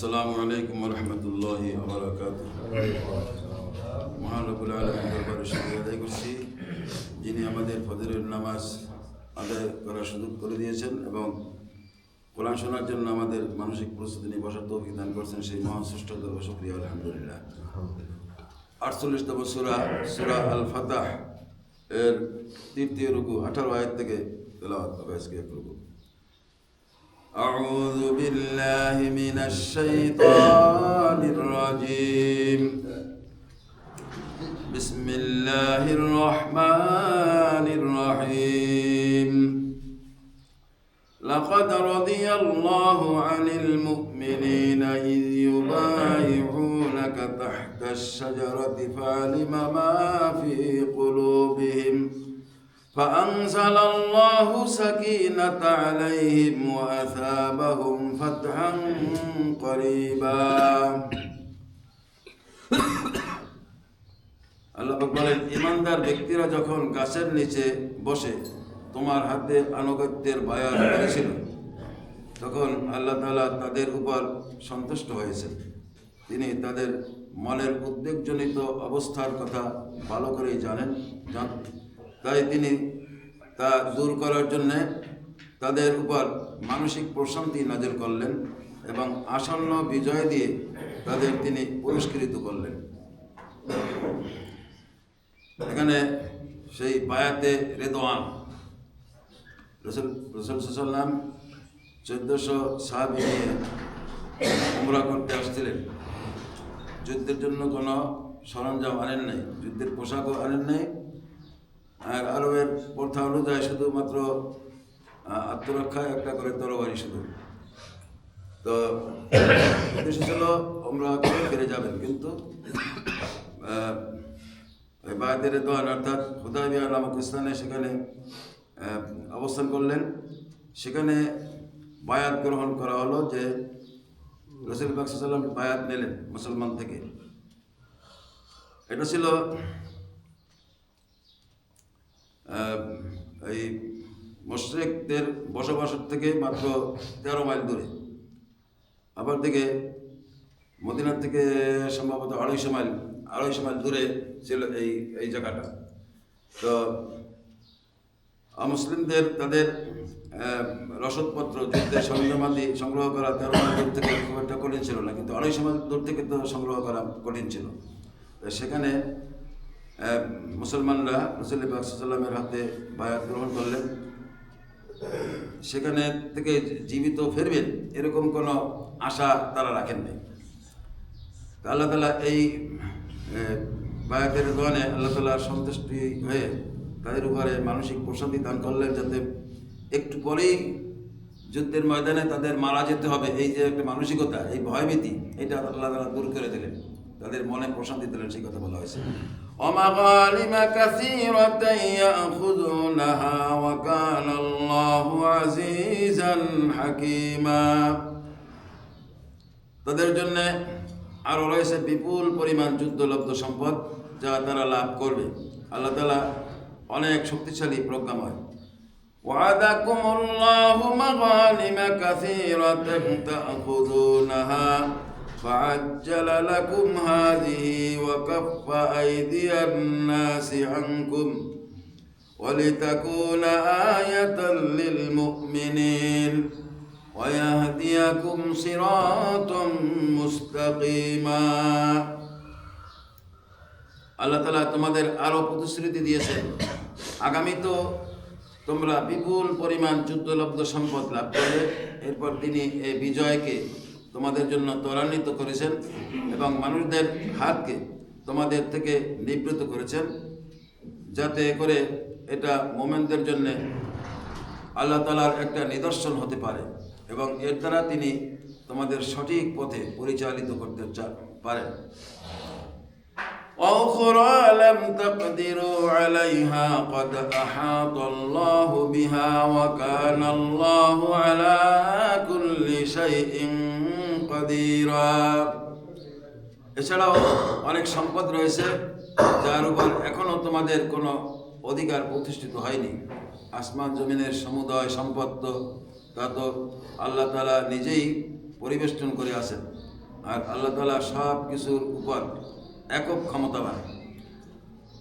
আসসালামু আলাইকুম রহমতুল্লাহ আবরাকাত মহান আলম আদায় করছি। যিনি আমাদের ফজরের নামাজ আদায় করার সুযোগ করে দিয়েছেন এবং কোরআন শোনার জন্য আমাদের মানসিক প্রস্তুতি নিয়ে বসার তৌফিক দান করছেন সেই মহান শ্রেষ্ঠ দরবার শুক্রিয়া, আলহামদুলিল্লাহ। আটচল্লিশতম সুরা সুরা আল ফাতাহ এর তৃতীয় রুকু আঠারো আয়াত থেকে তেলাওয়াত হবে। আজকে এক রুকু। أعوذ بالله من الشيطان الرجيم. بسم الله الرحمن الرحيم. لقد رضي الله عن المؤمنين إذ يبايعونك تحت الشجرة فعلم ما في قلوبهم. فأنزل الله سكينة عليهم وأثابهم فتحا قريبا আল্লাহ পাক বলেন ইমানদার ব্যক্তিরা যখন গাছের নিচে বসে তোমার হাতে আনুগত্যের বায়াত করেছিল তখন আল্লাহ তাআলা তাদের উপর সন্তুষ্ট হয়েছেন তিনি তাদের মনের উদ্বেগজনিত অবস্থার কথা ভালো করেই জানেন জান তাই তিনি তা দূর করার জন্যে তাদের উপর মানসিক প্রশান্তি নাজিল করলেন এবং আসন্ন বিজয় দিয়ে তাদের তিনি পুরস্কৃত করলেন। এখানে সেই বায়াতে রেদোয়ান রসুল রসুল চোদ্দশো সাহাবি নিয়ে উমরা করতে আসছিলেন। যুদ্ধের জন্য কোনো সরঞ্জাম আনেন নাই, যুদ্ধের পোশাকও আনেন নাই আর আরবের প্রথা অনুযায়ী শুধুমাত্র আহ, আত্মরক্ষায় একটা করে তরবারি শুধু। তো উদ্দেশ্য ছিল আমরা ফিরে যাবেন কিন্তু বায়াতের দোয়ান অর্থাৎ হুদাইবিয়া নামক স্থানে সেখানে অবস্থান করলেন। সেখানে বায়াত গ্রহণ করা হলো যে রসুল বাকসাল্লাম বায়াত নিলেন মুসলমান থেকে। এটা ছিল এই মোশরেকদের বসবাসের থেকে মাত্র তেরো মাইল দূরে। আবার দিকে মদিনার থেকে সম্ভবত আড়াইশো মাইল আড়াইশো মাইল দূরে ছিল এই এই জায়গাটা। তো মুসলিমদের তাদের রসদপত্র, যুদ্ধের সরঞ্জামাদি সংগ্রহ করা তেরো মাইল দূর থেকে খুব একটা কঠিন ছিল না, কিন্তু আড়াইশো মাইল দূর থেকে তো সংগ্রহ করা কঠিন ছিল। সেখানে মুসলমানরা রসুল সাল্লামের হাতে বায়াত গ্রহণ করলেন। সেখানে থেকে জীবিত ফেরবেন এরকম কোনো আশা তারা রাখেন নাই আল্লাহ তালা এই বায়াতের দোয়ানে আল্লাহ তালা সন্তুষ্টি হয়ে তাদের উপরে মানসিক প্রশান্তি দান করলেন যাতে একটু পরেই যুদ্ধের ময়দানে তাদের মারা যেতে হবে। এই যে একটা মানসিকতা, এই ভয়ভীতি, এটা আল্লাহ তালা দূর করে দিলেন। তাদের মনে প্রশান্তি দিলেন, সেই কথা বলা হয়েছে। ومغانم كثيرة يأخذونها وكان الله عزيزا حكيما তাদের জন্য আরও রয়েছে বিপুল পরিমাণ যুদ্ধলব্ধ সম্পদ যা তারা লাভ করবে আল্লাহ তালা অনেক শক্তিশালী প্রজ্ঞাময় وعدكم الله مغانم كثيرة تأخذونها فعجل لكم هذه وكف أيدي الناس عنكم ولتكون آية للمؤمنين ويهديكم صراطا مستقيما আল্লাহ তালা তোমাদের আরও প্রতিশ্রুতি দিয়েছেন আগামী তো তোমরা বিপুল পরিমাণ যুদ্ধলব্ধ সম্পদ লাভ করবে এরপর তিনি এই বিজয়কে তোমাদের জন্য ত্বরান্বিত করেছেন এবং মানুষদের হাতকে তোমাদের থেকে নিবৃত করেছেন যাতে করে এটা মোমেনদের জন্যে আল্লাহ তালার একটা নিদর্শন হতে পারে এবং এর দ্বারা তিনি তোমাদের সঠিক পথে পরিচালিত করতে চা- পারেন وأخرى لم تقدروا عليها قد أحاط الله بها وكان الله على كل شيء قديرا এছাড়াও অনেক সম্পদ রয়েছে, যার উপর এখনও তোমাদের কোনো অধিকার প্রতিষ্ঠিত হয়নি। আসমান জমিনের সমুদয় সম্পদ তো, তা তো আল্লাহ তালা নিজেই পরিবেষ্টন করে আসেন আর আল্লাহ তালা সব কিছুর উপর একক ক্ষমতাবান।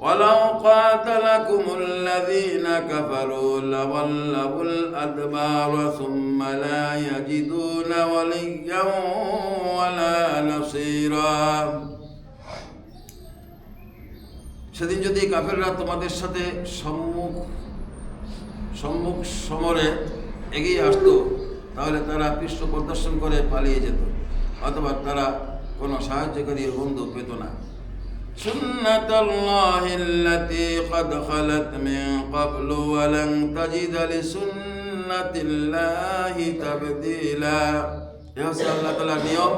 ولو قاتلكم الذين كفروا لولوا الأدبار ثم لا يجدون وليا ولا نصيرا সেদিন যদি কাফেররা তোমাদের সাথে সম্মুখ সম্মুখ সমরে এগিয়ে আসতো তাহলে তারা পৃষ্ঠ প্রদর্শন করে পালিয়ে যেত অথবা তারা কোনো সাহায্যকারী বন্ধু পেত না سنة الله التي قد خلت من قبل ولن تجد لسنة الله تبديلا এ হচ্ছে আল্লাহ তালার নিয়ম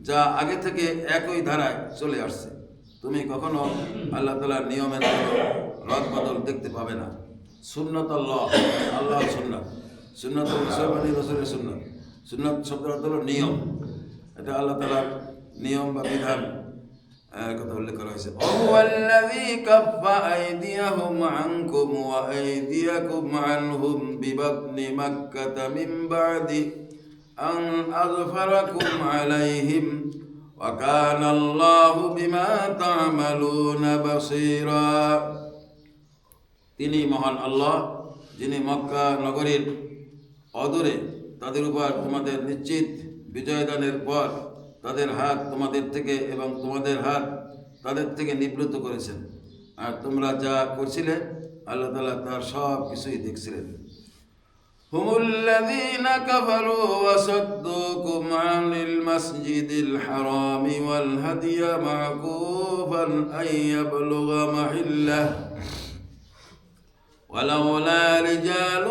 যা আগে থেকে একই ধারায় চলে আসছে তুমি কখনো আল্লাহ তালার নিয়মের কোনো রদ বদল দেখতে পাবে না সুন্নত আল্লাহ আল্লাহ সুন্নত সুন্নত রসুল রসুলের সুন্নত সুন্নত শব্দ অর্থ হলো নিয়ম এটা আল্লাহ তালার নিয়ম বা বিধান আহ, কথা উল্লেখ করা হয়েছে। ওয়াল্লাযী কাফা আইদিয়াহুম আনকুম ওয়া আইদিয়াকুম আনহুম বিবাতনি মাক্কাতা মিন বাদি আন আগফারাকুম আলাইহিম ওয়া কানা আল্লাহু বিমা তা'মালুনা বাসীরা। তিনি মহান আল্লাহ, যিনি মক্কা নগরীর অদূরে তাদের উপর তোমাদের নিশ্চিত বিজয় দানের পর তাদের হাত তোমাদের থেকে এবং তোমাদের হাত তাদের থেকে নিবৃত্ত করেছেন আর তোমরা যা করছিলে আল্লাহ তালা তার সব কিছুই দেখছিলেন هم الذين كفروا وصدوكم عن المسجد الحرام والهدي معكوفا أن يبلغ محله ولولا رجال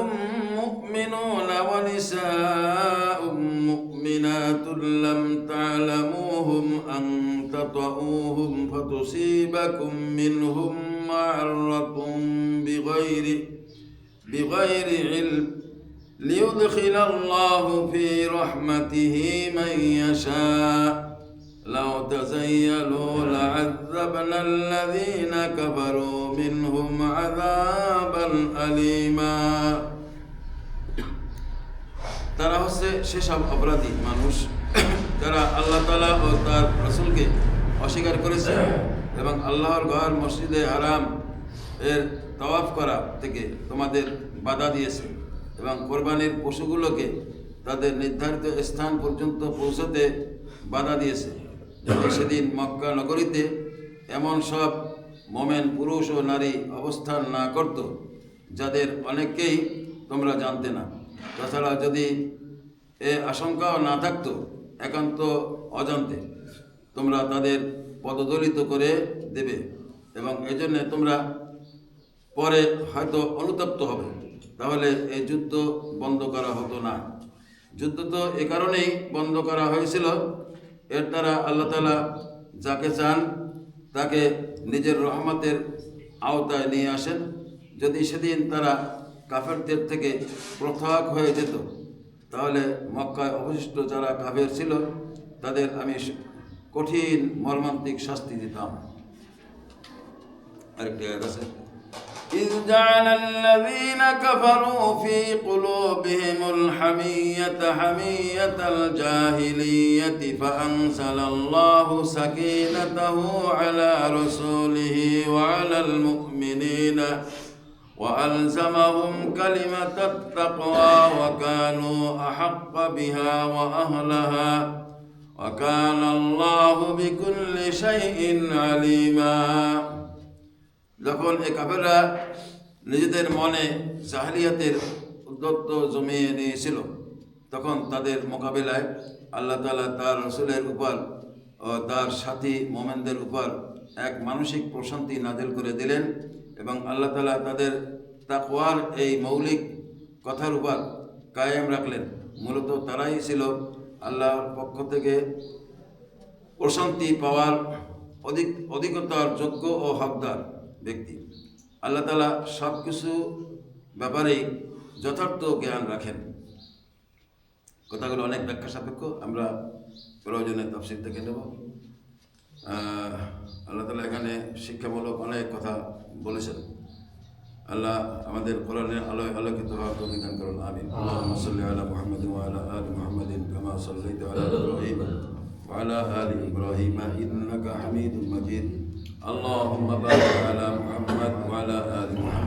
مؤمنون ونساء مؤمنات لم تعلموهم أن تطؤوهم فتصيبكم منهم معرة بغير بغير علم ليدخل الله في رحمته من يشاء لو تزيلوا لعذبنا الذين كفروا منهم عذابا أليما তারা হচ্ছে সেসব অপরাধী মানুষ যারা আল্লাহ তালা ও তার রসুলকে অস্বীকার করেছে এবং আল্লাহর ঘর মসজিদে হারাম এর তওয়াফ করা থেকে তোমাদের বাধা দিয়েছে এবং কোরবানির পশুগুলোকে তাদের নির্ধারিত স্থান পর্যন্ত পৌঁছতে বাধা দিয়েছে। সেদিন মক্কা নগরীতে এমন সব মোমেন পুরুষ ও নারী অবস্থান না করত, যাদের অনেককেই তোমরা জানতে না। তাছাড়া যদি এ আশঙ্কাও না থাকতো একান্ত অজান্তে তোমরা তাদের পদদলিত করে দেবে এবং এজন্য তোমরা পরে হয়তো অনুতপ্ত হবে। তাহলে এই যুদ্ধ বন্ধ করা হতো না। যুদ্ধ তো এ কারণেই বন্ধ করা হয়েছিল। এর দ্বারা আল্লাহ তালা যাকে চান তাকে নিজের রহমতের আওতায় নিয়ে আসেন। যদি সেদিন তারা কাফেরদের থেকে পৃথক হয়ে যেত তাহলে মক্কায় অবশিষ্ট যারা কাফের ছিল তাদের আমি কঠিন মর্মান্তিক শাস্তি দিতাম আরেকটি আয়াত আছে إذ جعل الذين كفروا في قلوبهم الحمية حمية الجاهلية فأنزل الله سكينته على رسوله وعلى المؤمنين وألزمهم كلمة التقوى وكانوا أحق بها وأهلها وكان الله بكل شيء عليما যখন এ কাফেররা নিজেদের মনে জাহালিয়াতের উদ্যত্ত জমিয়ে নিয়েছিল তখন তাদের মোকাবিলায় আল্লাহ তালা তার রসুলের উপর ও তার সাথী মোমেনদের উপর এক মানসিক প্রশান্তি নাজিল করে দিলেন এবং আল্লাহ তালা তাদের তাকওয়ার এই মৌলিক কথার উপর কায়েম রাখলেন। মূলত তারাই ছিল আল্লাহর পক্ষ থেকে প্রশান্তি পাওয়ার অধিক, অধিকতার যোগ্য ও হকদার ব্যক্তি। আল্লাহ তালা সব কিছু ব্যাপারেই যথার্থ জ্ঞান রাখেন। কথাগুলো অনেক ব্যাখ্যা সাপেক্ষ, আমরা প্রয়োজনে তফসিল থেকে নেব। আল্লাহ তালা এখানে শিক্ষামূলক অনেক কথা বলেছেন আল্লাহ আমাদের কোরআনের আলোয় আলোকিত হওয়ার তৌফিক দান করুন আমিন আল্লাহুম্মা সাল্লি আলা মুহাম্মাদিন ওয়া আলা আলি মুহাম্মাদিন কামা সাল্লাইতা আলা ইব্রাহিম وعلى آل إبراهيم إنك حميد مجيد اللهم بارك على محمد وعلى آل محمد